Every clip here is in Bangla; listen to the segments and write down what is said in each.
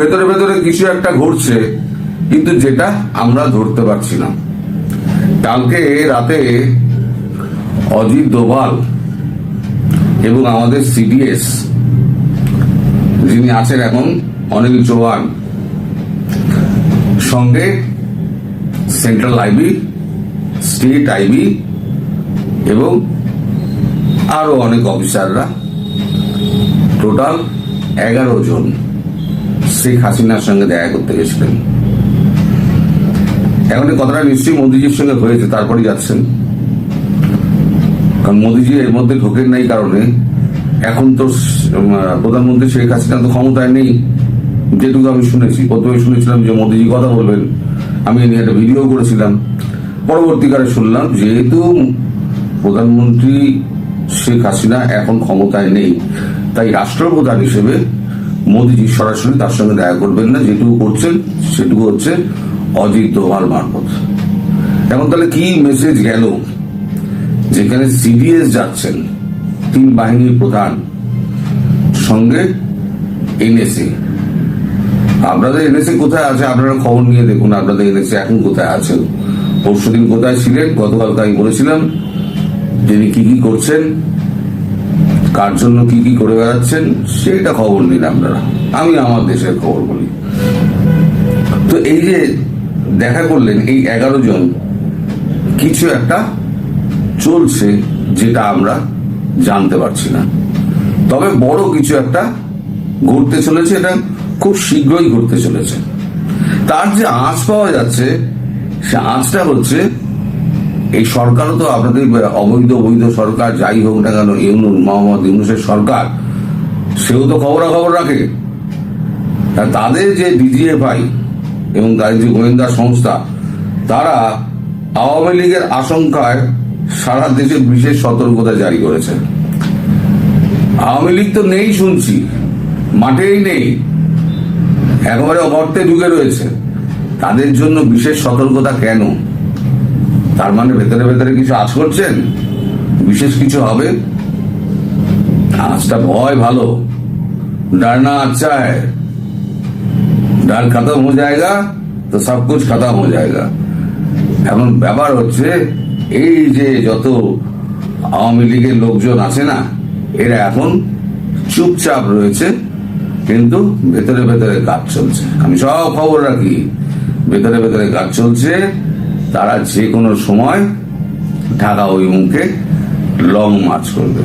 ভেতরে ভেতরে কিছু একটা ঘটছে কিন্তু যেটা আমরা ধরতে পারছি না। কালকে রাতে অজিত দোভাল এবং আমাদের সিডিএস যিনি আছেন এখন অনিল চৌহান, সঙ্গে সেন্ট্রাল আইবি, স্টেট আইবি এবং আরও অনেক অফিসাররা। টোটাল এগারো জন। শেখ হাসিনার সঙ্গে দেখা করতে গেছিলেন। এখন কথাটা নিশ্চয়ই মোদিজির সঙ্গে হয়েছে তারপরে যাচ্ছেন। কারণ মোদিজি এর মধ্যে ঢোকেন নাই কারণে, এখন তো প্রধানমন্ত্রী শেখ হাসিনা তো ক্ষমতায় নেই। যেটুকু আমি শুনেছি, প্রথমে শুনেছিলাম যে মোদিজি কথা বলবেন। আমি নিয়ে একটা ভিডিও করেছিলাম। পরবর্তীকালে শুনলাম, যেহেতু প্রধানমন্ত্রী শেখ হাসিনা এখন ক্ষমতায় নেই, তাই রাষ্ট্রপ্রধান হিসেবে মোদিজি সরাসরি তার সঙ্গে দেখা করবেন না, যেটুকু করছেন, সেটুকু হচ্ছে অজিত দোভাল মারফত। এখন তাহলে কি মেসেজ গেল? যেখানে সিডিএস যাচ্ছেন, তিন বাহিনীর প্রধান সঙ্গে এনএসএ আপনাদের এনএসএ কোথায় আছে? আপনারা খবর নিয়ে দেখুন, আপনাদের এনএসএ এখন কোথায় আছে? পরশুদিন কোথায় ছিলেন? গতকালকে আমি বলেছিলাম তিনি কি কি করছেন কার জন্য কি কি করে বেড়াচ্ছেন সেটা খবর নিন আপনারা। আমি আমার দেশের খবর বলি। তো এই যে দেখা করলেন এই এগারো জন, কিছু একটা চলছে যেটা আমরা জানতে পারছি না। তবে বড় কিছু একটা ঘটতে চলেছে, এটা খুব শীঘ্রই ঘটতে চলেছে। তার যে আঁচ পাওয়া যাচ্ছে, সে আঁচটা হচ্ছে এই সরকারও তো আপনাদের অবৈধ অবৈধ সরকার, যাই হোক না কেন, ইউনুস, মোহাম্মদ ইউনুসের সরকার, সেও তো খবরাখবর রাখে। তাদের যে ডিজিএফআই এবং তাদের যে গোয়েন্দা সংস্থা, তারা আওয়ামী লীগের আশঙ্কায় সারা দেশে বিশেষ সতর্কতা জারি করেছে। আওয়ামী লীগ তো নেই শুনছি, মাঠেই নেই, একেবারে অর্থে ঢুকে রয়েছে। তাদের জন্য বিশেষ সতর্কতা কেন? তার মানে ভেতরে ভেতরে কিছু আজ করছেন বিশেষ কিছু হবে আজটা ভয় ভালো डरना अच्छा है डर खत्म हो जाएगा तो सब कुछ खत्म हो जाएगा এখন ব্যাপার হচ্ছে এই যে যত আওয়ামী লীগের লোকজন আছে না এরা এখন চুপচাপ রয়েছে কিন্তু ভেতরে ভেতরে কাজ চলছে আমি সব খবর রাখি ভেতরে ভেতরে কাজ চলছে তারা যে কোনো সময় ঢাকা অভিমুখে লং মার্চ করবে।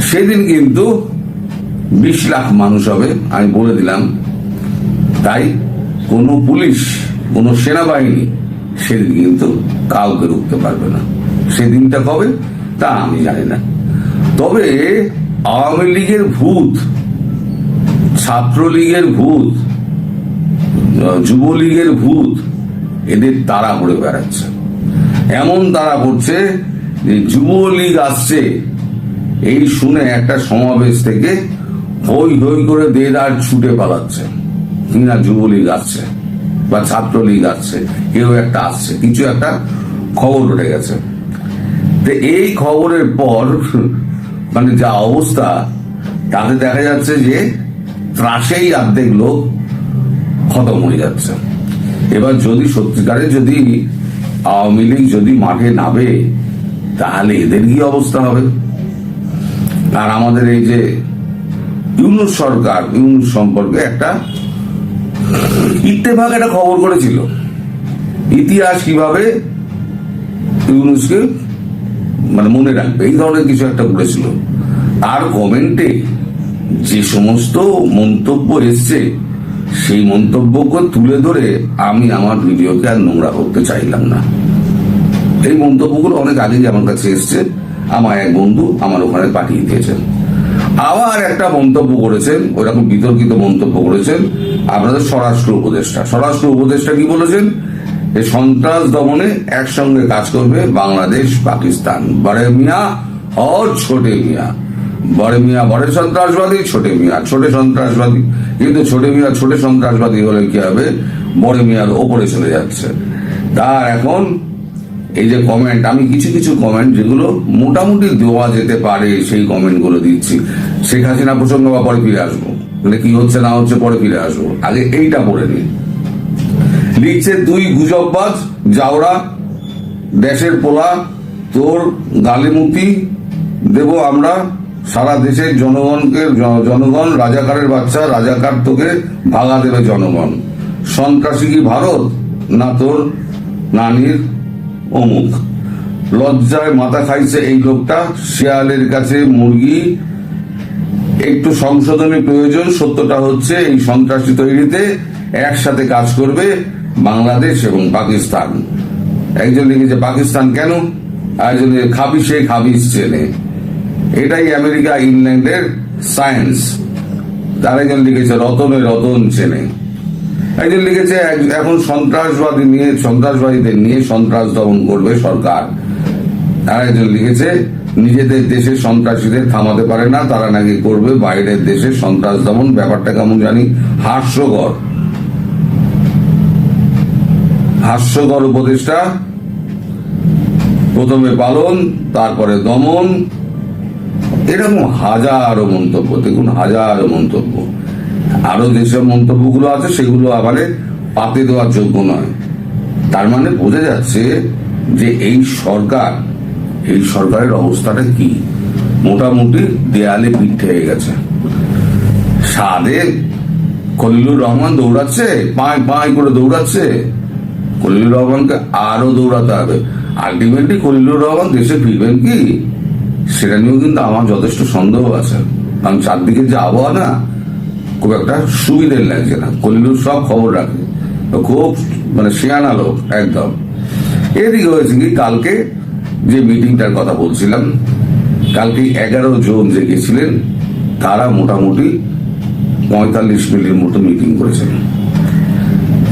সেদিন কিন্তু বিশ লাখ মানুষ হবে, আমি বলে দিলাম। তাই কোনো পুলিশ, কোনো সেনাবাহিনী সেদিন কিন্তু কাউকে রুখতে পারবে না। সেদিনটা কবে? তা আমি জানি না। তবে আওয়ামী লীগের ভূত, ছাত্রলীগের ভূত, যুবলীগের ভূত এদের তারা পড়ে বেড়াচ্ছে। এমন তারা পড়ছে যে যুবলীগ আসছে। এই শুনে একটা সমাবেশ থেকে হই হই করে দেদার ছুটে পালাচ্ছে। কিনা যুবলীগ আসছে বা ছাত্রলীগ আসছে, কেউ একটা আসছে, কিছু একটা খবর উঠে গেছে। তো এই খবরের পর মানে যা অবস্থা, তাতে দেখা যাচ্ছে যে ত্রাসেই অর্ধেক লোক খতম হয়ে যাচ্ছে। এবার যদি সত্যিকারে যদি আওয়ামী লীগ যদি মাঠে নামে, তাহলে এদের কি অবস্থা হবে? আর আমাদের এই যে ইউনুস সরকার, ইউনুস সম্পর্কে একটা ইত্তেফাক একটা খবর করেছিল। ইতিহাস কীভাবে ইউনুসকে মানে মনে রাখবে? এই ধরনের কিছু একটা করেছিল আর কমেন্টে যে সমস্ত মন্তব্য এসছে সেই মন্তব্যকে তুলে ধরে আমি আমার ভিডিওকে আর নোংরা করতে চাইলাম না। এই মন্তব্যগুলো অনেক আগেই আমার কাছে এসছে। আমার এক বন্ধু আমার ওখানে পাঠিয়ে দিয়েছেন। আবার একটা মন্তব্য করেছেন ওরকম বিতর্কিত মন্তব্য করেছেন আপনাদের স্বরাষ্ট্র উপদেষ্টা। স্বরাষ্ট্র উপদেষ্টা কি বলেছেন? যে সন্ত্রাস দমনে একসঙ্গে কাজ করবে বাংলাদেশ, পাকিস্তান। বড়ে মিয়া और ছোটে মিয়া। বড়ে মিয়া, বড়ে সন্ত্রাসবাদী, ছোটে মিয়া, ছোটে সন্ত্রাসবাদী। কিন্তু ছোটে মিয়া, ছোটে সন্ত্রাসবাদী হলে কি হবে? বড় মিয়ার ওপরে চলে যাচ্ছে। তার এখন এই যে কমেন্ট আমি কিছু কিছু কমেন্ট যেগুলো মোটামুটি দেওয়া যেতে পারে, সেই কমেন্টগুলো দিচ্ছি। শেখ হাসিনা প্রসঙ্গ বা পরে ফিরে আসব। মানে কি হচ্ছে না হচ্ছে পরে ফিরে আসব। আগে এইটা পড়ে নি লিখছে, দুই গুজববাজ যাওরা দেশের পোলা, তোর গালিমুতি দেব আমরা। সারা দেশের জনগণকে জনগণ রাজাকারের বাচ্চা রাজাকার তোকে ভাগা দেবে জনগণ। সন্ত্রাসী কি ভারত? না তোর নানির অমুক। লজ্জায় মাথা খাইছে এই লোকটা। শিয়ালের কাছে মুরগি। একটু সংশোধনী প্রয়োজন সত্যটা হচ্ছে এই সন্ত্রাসী তৈরিতে একসাথে কাজ করবে বাংলাদেশ এবং পাকিস্তান। একজন লিখেছে পাকিস্তান কেন? আরেকজন লিখেছে, খাবিসে খাবিস চেনে। এটাই আমেরিকা, ইংল্যান্ডের সায়েন্স আরেকজন লিখেছে, রতনে রতন চেনে। একজন লিখেছে এখন সন্ত্রাসবাদী নিয়ে, সন্ত্রাসবাদীদের নিয়ে সন্ত্রাস দমন করবে সরকার। আরেকজন লিখেছে, নিজেদের দেশে সন্ত্রাসীদের থামাতে পারে না, তারা নাকি করবে বাইরের দেশে সন্ত্রাস দমন। ব্যাপারটা কেমন জানি হাস্যকর। হাস্যকর উপদেষ্টা, প্রথমে পালন, তারপরে দমন এরকম হাজারো মন্তব্য, দেখুন হাজারো মন্তব্য। আরও যেসব মন্তব্যগুলো আছে, সেগুলো আবার পাতে দেওয়ার যোগ্য নয়। তার মানে বোঝা যাচ্ছে যে এই সরকার, এই সরকারের অবস্থাটা কি? মোটামুটি দেয়ালে পিঠ হয়ে গেছে। সাদে খলিলুর রহমান দৌড়াচ্ছে পাঁয় পাঁয় করে দৌড়াচ্ছে। খলিলুর রহমানকে আরও দৌড়াতে হবে। আলটিমেটলি খলিলুর রহমান দেশে ফিরবেন কি? সেটা নিয়েও কিন্তু আমার যথেষ্ট সন্দেহ আছে। কারণ চারদিকে যে আবহাওয়া না, খুব একটা সুবিধের লাগছে না। কলিলুর সব খবর রাখে। খুব মানে শিয়ানা লোক, একদম। এদিকে হয়েছে কি, কালকে যে মিটিংটার কথা বলছিলাম, কালকে এগারো জন যে গেছিলেন, তারা মোটামুটি পঁয়তাল্লিশ মিনিটের মতো মিটিং করেছেন।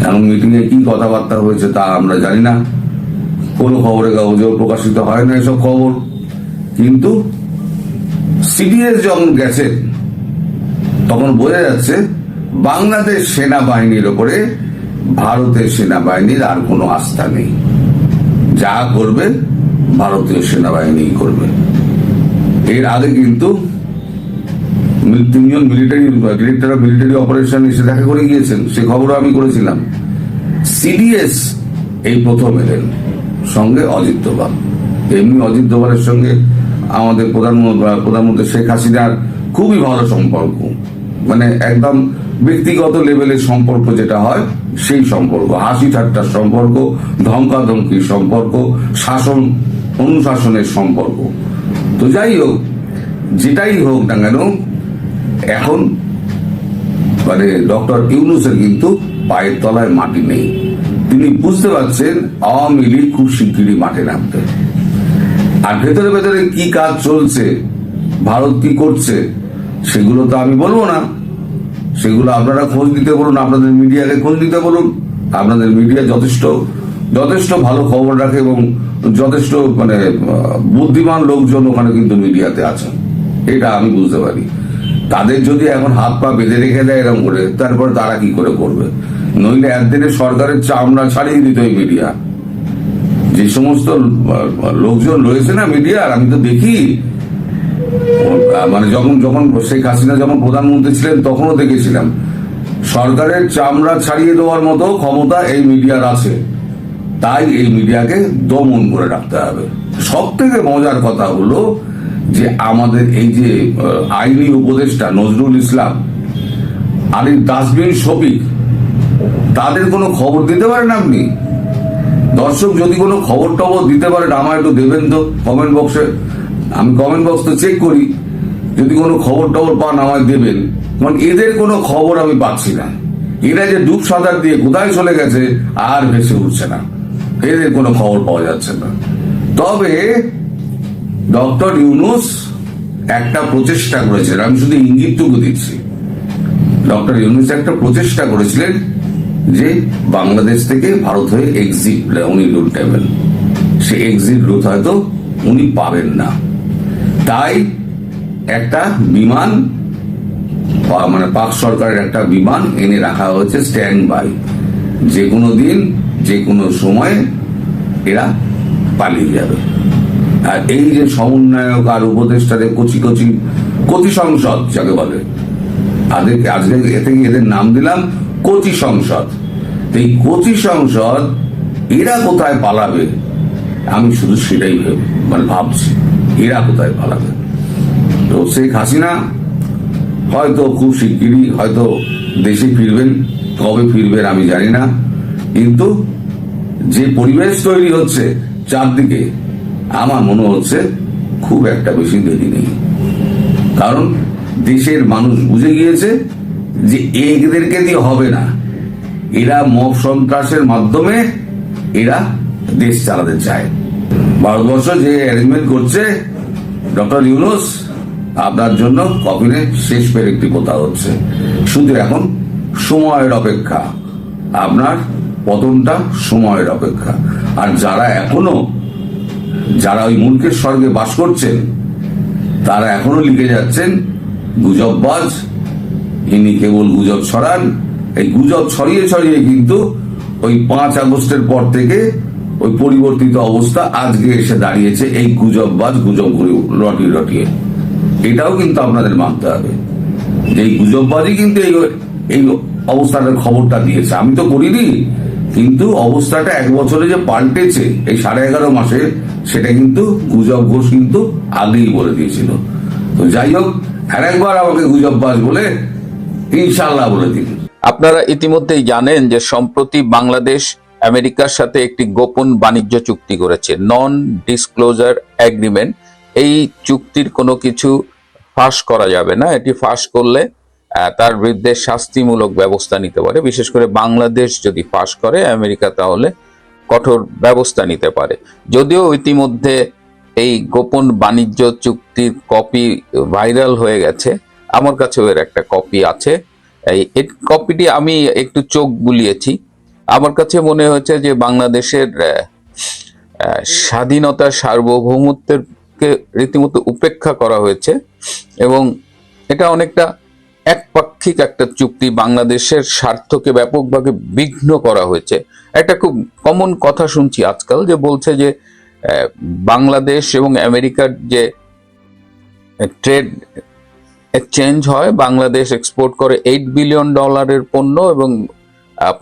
এখন মিটিং এ কি কথাবার্তা হয়েছে তা আমরা জানি না। কোনো খবরের কাগজেও প্রকাশিত হয় না এসব খবর। কিন্তু সিডিএস যখন গেছেন তখন বোঝা যাচ্ছে বাংলাদেশ সেনাবাহিনীর ওপরে ভারতের সেনাবাহিনীর আর কোনো আস্থা নেই। যা করবে ভারতীয় সেনাবাহিনী করবে। এর আগে কিন্তু তিনজন military director of military operation এসে দেখা করে গিয়েছেন। সে খবরও আমি করেছিলাম। সিডিএস এই প্রথম এলেন, সঙ্গে অজিত দোভাল। এমনি অজিত দোভালের সঙ্গে আমাদের প্রধানমন্ত্রী প্রধানমন্ত্রী শেখ হাসিনার খুবই ভালো সম্পর্ক। মানে একদম ব্যক্তিগত লেভেলের সম্পর্ক যেটা হয়, সেই সম্পর্ক। হাসি ঠাট্টার সম্পর্ক, ধমকাধমকির সম্পর্ক, শাসন, অনুশাসনের সম্পর্ক। তো যাই হোক, যেটাই হোক না কেন, এখন মানে ডক্টর ইউনুসের কিন্তু পায়ের তলায় মাটি নেই। তিনি বুঝতে পারছেন, আওয়ামী লীগ খুব শিগগিরই মাঠে নামবে। আর ভেতরে ভেতরে কি কাজ চলছে, ভারত কি করছে, সেগুলো তো আমি বলব না। সেগুলো আপনারা খোঁজ দিতে বলুন, আপনাদের মিডিয়াকে খোঁজ দিতে বলুন, আপনাদের মিডিয়া যথেষ্ট যথেষ্ট ভালো খবর রাখে এবং যথেষ্ট মানে বুদ্ধিমান লোকজন ওখানে কিন্তু মিডিয়াতে আছেন। এটা আমি বুঝতে পারি। তাদের যদি এখন হাত পা বেঁধে রেখে দেয় এরকম করে, তারপরে তারা কি করে করবে? নইলে একদিনে সরকারের চামড়া ছাড়িয়ে দিত এই মিডিয়া। যে সমস্ত লোকজন রয়েছে না মিডিয়ার আমি তো দেখি মানে যখন যখন শেখ হাসিনা যখন প্রধানমন্ত্রী ছিলেন, তখনও দেখেছিলাম, সরকারের চামড়া ছাড়িয়ে দেওয়ার মতো ক্ষমতা এই মিডিয়ার আছে। তাই এই মিডিয়াকে দমন করে রাখতে হবে। সব থেকে মজার কথা হলো যে আমাদের এই যে আইনি উপদেষ্টা নজরুল ইসলাম আর এই ডাস্টবিন শফিক, তাদের কোনো খবর দিতে পারেন আপনি? দর্শক যদি কোনো খবর টবর দিতে পারেন আমার একটু দেবেন তো কমেন্ট বক্সে আমি কমেন্ট বক্স তো চেক করি, যদি কোনো খবর টবর পান আমায় দেবেন। কারণ এদের কোনো খবর আমি পাচ্ছি না। এরা যে ডুব সাঁতার দিয়ে কোথায় চলে গেছে, আর ভেসে উঠছে না। এদের কোনো খবর পাওয়া যাচ্ছে না। তবে ডক্টর ইউনুস একটা প্রচেষ্টা করেছিলেন। আমি শুধু ইঙ্গিতটুকু দিচ্ছি। ডক্টর ইউনুস একটা প্রচেষ্টা করেছিলেন যে বাংলাদেশ থেকে ভারত হয়ে এক্সিট উনি রুট নেবেন। সে এক্সিট রুট হয়তো উনি পাবেন না। তাই একটা বিমান মানে পাক সরকারের একটা বিমান এনে রাখা হয়েছে স্ট্যান্ড বাই যে কোনো দিন, যে কোনো সময় এরা পালিয়ে যাবে। আর এই যে সমন্বয়ক আর উপদেষ্টাদের কচি কচি কচি সংসদ, যাকে বলে তাদেরকে আজকে এ এদের নাম দিলাম কচি সংসদ। এই কচি সংসদ এরা কোথায় পালাবে? আমি শুধু সেটাই মানে ভাবছি, এরা কোথায় পালাবে? তো শেখ হাসিনা হয়তো খুব শিগগিরই হয়তো দেশে ফিরবেন, কবে ফিরবেন আমি জানি না। কিন্তু যে পরিবেশ তৈরি হচ্ছে চারদিকে, আমার মনে হচ্ছে খুব একটা বেশি দেরি নেই। কারণ দেশের মানুষ বুঝে গিয়েছে যে এদেরকে দিয়ে হবে না। এরা মব সন্ত্রাসের মাধ্যমে এরা দেশ চালাতে চায়। ভারতবর্ষ যে অ্যারেঞ্জমেন্ট করছে, ডক্টর ইউনুস, আপনার জন্য কফিনে শেষ পের একটি কথা হচ্ছে। শুধু এখন সময়ের অপেক্ষা, আপনার পতনটা সময়ের অপেক্ষা। আর যারা এখনও, যারা ওই মূর্খের স্বর্গে বাস করছেন, তারা এখনও লিখে যাচ্ছেন, গুজববাজ ইনি কেবল গুজব ছড়ান। এই গুজব ছড়িয়ে ছড়িয়ে কিন্তু ওই পাঁচ আগস্টের পর থেকে ওই পরিবর্তিত অবস্থা আজকে এসে দাঁড়িয়েছে। এই গুজববাজ গুজব ঘুরে রটিয়ে রটিয়ে। এটাও কিন্তু আপনাদের মানতে হবে। যে এই গুজববাজই কিন্তু এই এই অবস্থাটার খবরটা দিয়েছে। আমি তো করিনি, কিন্তু অবস্থাটা এক বছরে যে পাল্টেছে, এই সাড়ে এগারো মাসে সেটা কিন্তু গুজব ঘোষ কিন্তু আগেই বলে দিয়েছিল। তো যাই হোক, আর একবার আমাকে গুজববাজ বলে ইনশাল্লাহ বলে দিন। আপনারা ইতিমধ্যেই জানেন যে সম্প্রতি বাংলাদেশ আমেরিকার সাথে একটি গোপন বাণিজ্য চুক্তি করেছে নন ডিসক্লোজার এগ্রিমেন্ট এই চুক্তির কোনো কিছু ফাঁস করা যাবে না, এটি ফাঁস করলে তার বিরুদ্ধে শাস্তিমূলক ব্যবস্থা নিতে পারে। বিশেষ করে বাংলাদেশ যদি ফাঁস করে, আমেরিকা তাহলে কঠোর ব্যবস্থা নিতে পারে। যদিও ইতিমধ্যে এই গোপন বাণিজ্য চুক্তির কপি ভাইরাল হয়ে গেছে আমার কাছেও এর একটা কপি আছে। এই কপিটি আমি একটু চোখ বুলিয়েছি। আমার কাছে মনে হয়েছে যে বাংলাদেশের স্বাধীনতা সার্বভৌমত্বের কে রীতিমতো উপেক্ষা করা হয়েছে এবং এটা অনেকটা একপাক্ষিক একটা চুক্তি বাংলাদেশের স্বার্থকে ব্যাপকভাবে বিঘ্ন করা হয়েছে। একটা খুব কমন কথা শুনছি আজকাল যে বলছে যে বাংলাদেশ এবং আমেরিকার যে ট্রেড এক্সচেঞ্জ হয়, বাংলাদেশ এক্সপোর্ট করে এইট বিলিয়ন ডলারের পণ্য এবং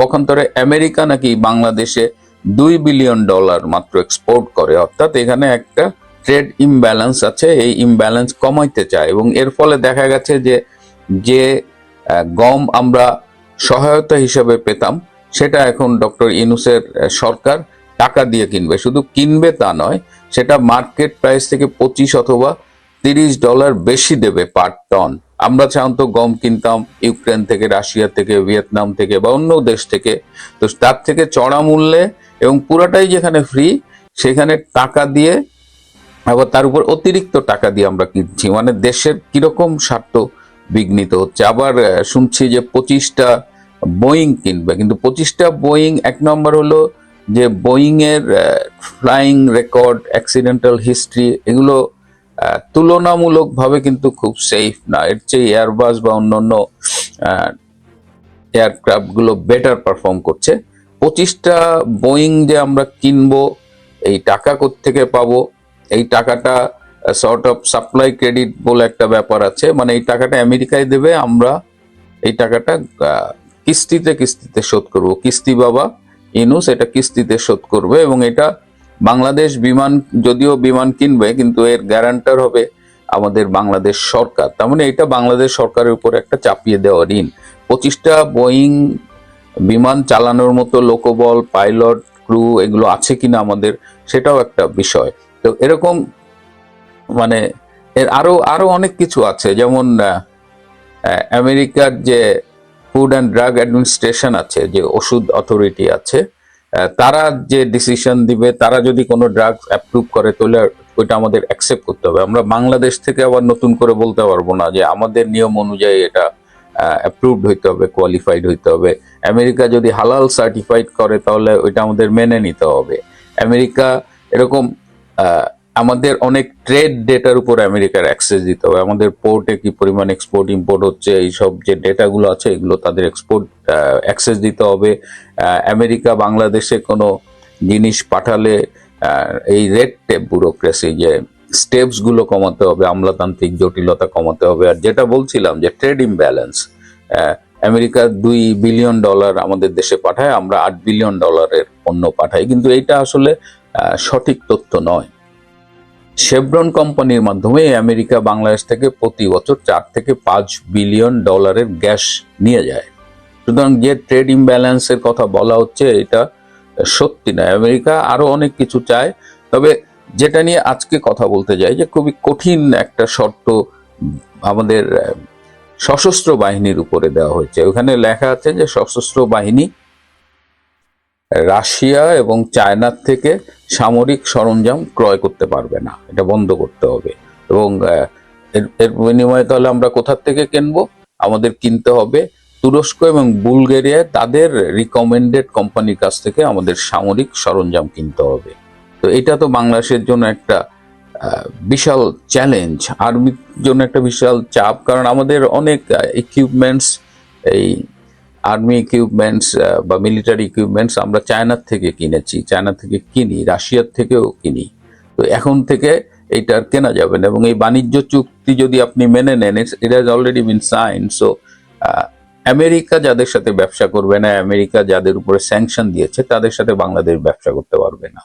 পক্ষান্তরে আমেরিকা নাকি বাংলাদেশে দুই বিলিয়ন ডলার মাত্র এক্সপোর্ট করে। অর্থাৎ এখানে একটা ট্রেড ইমব্যালেন্স আছে, এই ইমব্যালেন্স কমাইতে চায় এবং এর ফলে দেখা গেছে যে যে গম আমরা সহায়তা হিসেবে পেতাম, সেটা এখন ডক্টর ইনুসের সরকার টাকা দিয়ে কিনবে। শুধু কিনবে তা নয়, সেটা মার্কেট প্রাইস থেকে পঁচিশ অথবা তিরিশ ডলার বেশি দেবে পার টন। আমরা সাধারণত গম কিনতাম ইউক্রেন থেকে, রাশিয়া থেকে, ভিয়েতনাম থেকে বা অন্য দেশ থেকে। তো তার থেকে চড়া মূল্যে এবং পুরাটাই যেখানে ফ্রি সেখানে টাকা দিয়ে আবার তার উপর অতিরিক্ত টাকা দিয়ে আমরা কিনছি। মানে দেশের কীরকম স্বার্থ বিঘ্নিত হচ্ছে। আবার শুনছি যে পঁচিশটা বোয়িং কিনবে। কিন্তু পঁচিশটা বোয়িং এক নম্বর হলো যে বোয়িং এর ফ্লাইং রেকর্ড অ্যাক্সিডেন্টাল হিস্ট্রি এগুলো তুলনামূলকভাবে কিন্তু খুব সেফ না। এর চেয়ে এয়ারবাস বা অন্যান্য এয়ারক্রাফটগুলো বেটার পারফর্ম করছে। পঁচিশটা বোয়িং যে আমরা কিনবো, এই টাকা থেকে পাবো, এই টাকাটা সর্ট অফ সাপ্লাই ক্রেডিট বলে একটা ব্যাপার আছে। মানে এই টাকাটা আমেরিকায় দেবে, আমরা এই টাকাটা কিস্তিতে কিস্তিতে শোধ করব। কিস্তি বাবা, ইনুস, এটা কিস্তিতে শোধ করবে এবং এটা বাংলাদেশ বিমান, যদিও বিমান কিনবে, কিন্তু এর গ্যারান্টার হবে আমাদের বাংলাদেশ সরকার। তার মানে এটা বাংলাদেশ সরকারের উপর একটা চাপিয়ে দেওয়া ঋণ। পঁচিশটা বোয়িং বিমান চালানোর মতো লোকবল, পাইলট, ক্রু এগুলো আছে কিনা আমাদের, সেটাও একটা বিষয়। তো এরকম মানে এর আরও আরও অনেক কিছু আছে। যেমন আমেরিকার যে ফুড অ্যান্ড ড্রাগ অ্যাডমিনিস্ট্রেশন আছে, যে ওষুধ অথরিটি আছে তারা যে ডিসিশন দিবে, তারা যদি কোনো ড্রাগ অ্যাপ্রুভ করে, তাহলে ওইটা আমাদের অ্যাকসেপ্ট করতে হবে। আমরা বাংলাদেশ থেকে আবার নতুন করে বলতে পারব না যে আমাদের নিয়ম অনুযায়ী এটা অ্যাপ্রুভড হইতে হবে কোয়ালিফাইড হইতে হবে। আমেরিকা যদি হালাল সার্টিফাইড করে, তাহলে ওইটা আমাদের মেনে নিতে হবে। আমেরিকা এরকম আমাদের অনেক ট্রেড ডেটার উপর আমেরিকার অ্যাক্সেস দিতে হবে। আমাদের পোর্টে কি পরিমাণ এক্সপোর্ট ইম্পোর্ট হচ্ছে, এইসব যে ডেটাগুলো আছে, এগুলো তাদের এক্সপোর্ট অ্যাক্সেস দিতে হবে। আমেরিকা, বাংলাদেশে কোনো জিনিস পাঠালে এই রেড টেপ ব্যুরোক্রেসি যে স্টেপসগুলো কমাতে হবে, আমলাতান্ত্রিক জটিলতা কমাতে হবে। আর যেটা বলছিলাম যে ট্রেড ইমব্যালেন্স আমেরিকা দুই বিলিয়ন ডলার আমাদের দেশে পাঠায়, আমরা আট বিলিয়ন ডলারের পণ্য পাঠাই। কিন্তু এইটা আসলে সঠিক তথ্য নয়। শেভরন কোম্পানির মাধ্যমে আমেরিকা, বাংলাদেশ থেকে প্রতি বছর চার থেকে পাঁচ বিলিয়ন ডলারের গ্যাস নিয়ে যায়। সুতরাং যে ট্রেড ইমব্যালেন্সের কথা বলা হচ্ছে, এটা সত্যি নয়। আমেরিকা আরও অনেক কিছু চায়, তবে যেটা নিয়ে আজকে কথা বলতে যাই, যে খুবই কঠিন একটা শর্ত আমাদের সশস্ত্র বাহিনীর উপরে দেওয়া হয়েছে। ওখানে লেখা আছে যে সশস্ত্র বাহিনী রাশিয়া এবং চায়নার থেকে সামরিক সরঞ্জাম ক্রয় করতে পারবে না। এটা বন্ধ করতে হবে। এবং এর- বিনিময়ে তাহলে আমরা কোথার থেকে কিনবো? আমাদের কিনতে হবে তুরস্ক এবং বুলগেরিয়ায়। তাদের রিকমেন্ডেড কোম্পানির কাছ থেকে আমাদের সামরিক সরঞ্জাম কিনতে হবে। তো এটা তো বাংলাদেশের জন্য একটা বিশাল চ্যালেঞ্জ আর্মির জন্য একটা বিশাল চাপ। কারণ আমাদের অনেক ইকুইপমেন্টস এই আর্মি ইকুইপমেন্টস বা মিলিটারি ইকুইপমেন্টস আমরা চায়নার থেকে কিনেছি। চায়না থেকে কিনি, রাশিয়ার থেকেও কিনি। তো এখন থেকে এটা কেনা যাবে না এবং এই বাণিজ্য চুক্তি যদি আপনি মেনে নেন it has already been sign so America যাদের সাথে ব্যবসা করবে না, আমেরিকা যাদের উপরে স্যাংশন দিয়েছে, তাদের সাথে বাংলাদেশ ব্যবসা করতে পারবে না।